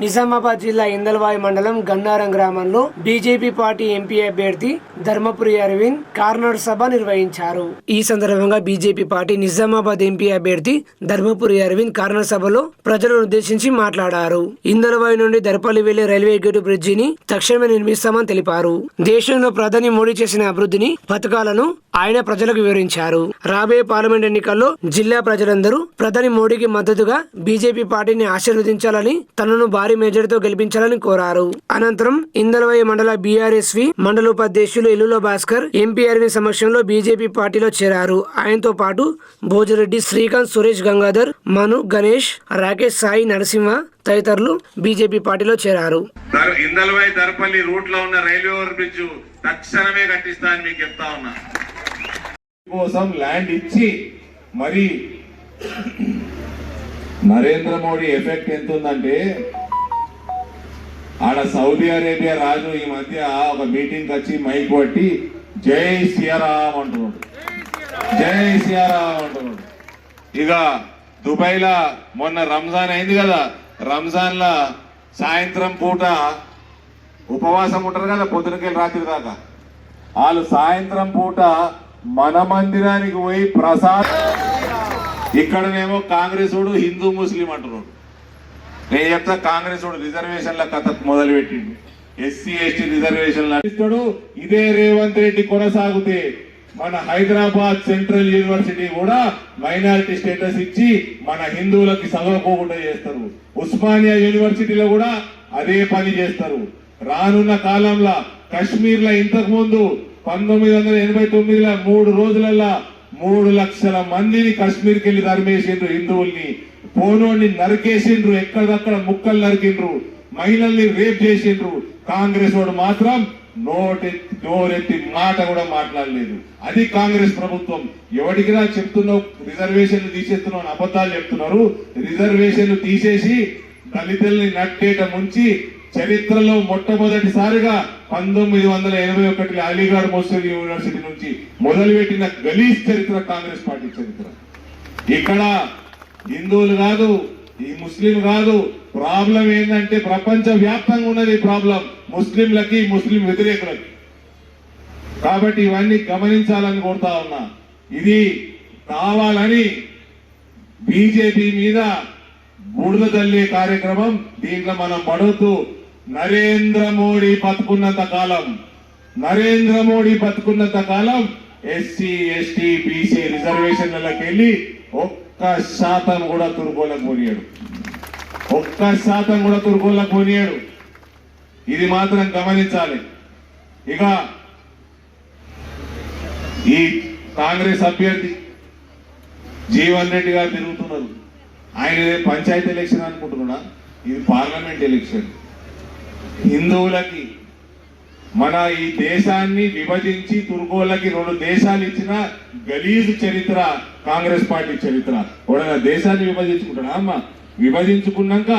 నిజామాబాద్ జిల్లా ఇందల్వాయి మండలం గన్నారం గ్రామంలో బీజేపీ పార్టీ ఎంపీ అభ్యర్థి ధర్మపురి అరవింద్ కార్నర్ సభ నిర్వహించారు. ఈ సందర్భంగా బీజేపీ పార్టీ నిజామాబాద్ ఎంపీ అభ్యర్థి ధర్మపురి అరవింద్ కార్నర్ సభలో ప్రజలను ఉద్దేశించి మాట్లాడారు. ఇందల్వాయి నుండి దర్పల్లి వెళ్ళే రైల్వే గేటు బ్రిడ్జిని తక్షణమే నిర్మిస్తామని తెలిపారు. దేశంలో ప్రధాని మోడీ చేసిన అభివృద్ధిని పథకాలను ఆయన ప్రజలకు వివరించారు. రాబోయే పార్లమెంట్ ఎన్నికల్లో జిల్లా ప్రజలందరూ ప్రధాని మోడీకి మద్దతుగా బీజేపీ పార్టీని ఆశీర్వదించాలని తనను భారీ మేజర్తో గెలిపించాలని కోరారు. అనంతరం ఇందలవయ్య మండల బీఆర్ఎస్వి మండల ఉపాధ్యక్షులు ఎల్లుల భాస్కర్ ఎంపీ అరవింద్ సమక్షంలో బీజేపీ పార్టీలో చేరారు. ఆయనతో పాటు భోజరెడ్డి శ్రీకాంత్ సురేష్ గంగాధర్ మను గణేష్ రాకేష్ సాయి నరసింహ తదితరులు బీజేపీ పార్టీలో చేరారు. ఇందల్వాయి దర్పల్లి రూట్లో ఉన్న రైల్వే ఓవర్ బ్రిడ్జ్ తక్షణమే కట్టిస్తా అని మీకు చెప్తా ఉన్నా. కోసం ల్యాండ్ ఇచ్చి మరి నరేంద్ర మోడీ ఎఫెక్ట్ ఎంత ఉందంటే ఆడ సౌదీ అరేబియా రాజు ఈ మధ్య ఒక మీటింగ్ వచ్చి మైక్ పట్టి జై సియారాం అంటున్నాడు. జై సియారాం అంటున్నాడు. ఇక దుబాయ్ లా మొన్న రంజాన్ అయింది కదా రంజాన్ లా సాయంత్రం పూట ఉపవాసం ఉంటారు కదా పొద్దునకెళ్ళి రాత్రి దాకా. వాళ్ళు సాయంత్రం పూట మన మందిరానికి పోయి ప్రసాద్ ఇక్కడనేమో కాంగ్రెసుడు హిందూ ముస్లిం అంటున్నాడు. నేను చెప్తా కాంగ్రెస్ రిజర్వేషన్ల కథ మొదలు పెట్టిండు ఎస్సీ ఎస్టీ రిజర్వేషన్ల ఇస్తాడు ఇదే రేవంత్ రెడ్డి కొనసాగితే మన హైదరాబాద్ సెంట్రల్ యూనివర్సిటీ కూడా మైనారిటీ స్టేటస్ ఇచ్చి మన హిందువులకి చదవకోకుండా చేస్తారు. ఉస్మానియా యూనివర్సిటీలో కూడా అదే పని చేస్తారు. రానున్న కాలంలో కశ్మీర్లో ఇంతకు ముందు పంతొమ్మిది వందల ఎనభై తొమ్మిదిలో మూడు రోజులల్లా మూడు లక్షల మందిని కశ్మీర్కి వెళ్ళి ధర్మేసిండ్రు హిందువుల్ని. పోనోడిని నరికేసిండ్రు ఎక్కడక్కడ ముక్కలు నరికిండ్రు మహిళల్ని రేప్ చేసిండ్రు. కాంగ్రెస్ వాడు మాత్రం నోటెత్తి నోరెత్తి మాట కూడా మాట్లాడలేదు. అది కాంగ్రెస్ ప్రభుత్వం. ఎవడికిరా చెప్తున్నావు? రిజర్వేషన్లు తీసేస్తున్నావు అని అబద్ధాలు చెప్తున్నారు. రిజర్వేషన్లు తీసేసి దళితుల్ని నట్టేట ముంచి చరిత్రలో మొట్టమొదటిసారిగా పంతొమ్మిది వందల ఎనభై ఒకటి అలీగఢ్ ముస్లిం యూనివర్సిటీ నుంచి మొదలుపెట్టిన గలీజ్ చరిత్ర కాంగ్రెస్ పార్టీ చరిత్ర. ఇక్కడ హిందువులు కాదు ఈ ముస్లిం కాదు ప్రాబ్లం ఏంటంటే ప్రపంచ వ్యాప్తంగా ఉన్నది ప్రాబ్లం. ముస్లింలకి ముస్లిం వ్యతిరేకులకి. కాబట్టి ఇవన్నీ గమనించాలని కోరుతా ఉన్నా. ఇది కావాలని బీజేపీ మీద బుడద తల్లి కార్యక్రమం దీంట్లో మనం పడుతూ నరేంద్ర మోడీ బతుకున్నంత కాలం నరేంద్ర మోడీ బతుకున్నంత కాలం ఎస్సీ ఎస్టీ బీసీ రిజర్వేషన్లకి వెళ్ళి ఒక్క శాతం కూడా తురుకోలకు పోనీయాడు. ఒక్క శాతం కూడా తురుకోలకు పోనీయాడు. ఇది మాత్రం గమనించాలి. ఇక ఈ కాంగ్రెస్ అభ్యర్థి జీవన్ రెడ్డి గారు తిరుగుతున్నారు. ఆయన పంచాయతీ ఎలక్షన్ అనుకుంటున్నాడా? ఇది పార్లమెంట్ ఎలక్షన్. హిందువులకి మన ఈ దేశాన్ని విభజించి తుర్గోళ్ళకి రెండు దేశాలు ఇచ్చిన గలీజు చరిత్ర కాంగ్రెస్ పార్టీ చరిత్ర. ఎవడైనా దేశాన్ని విభజించుకుంటాడా? అమ్మ విభజించుకున్నాక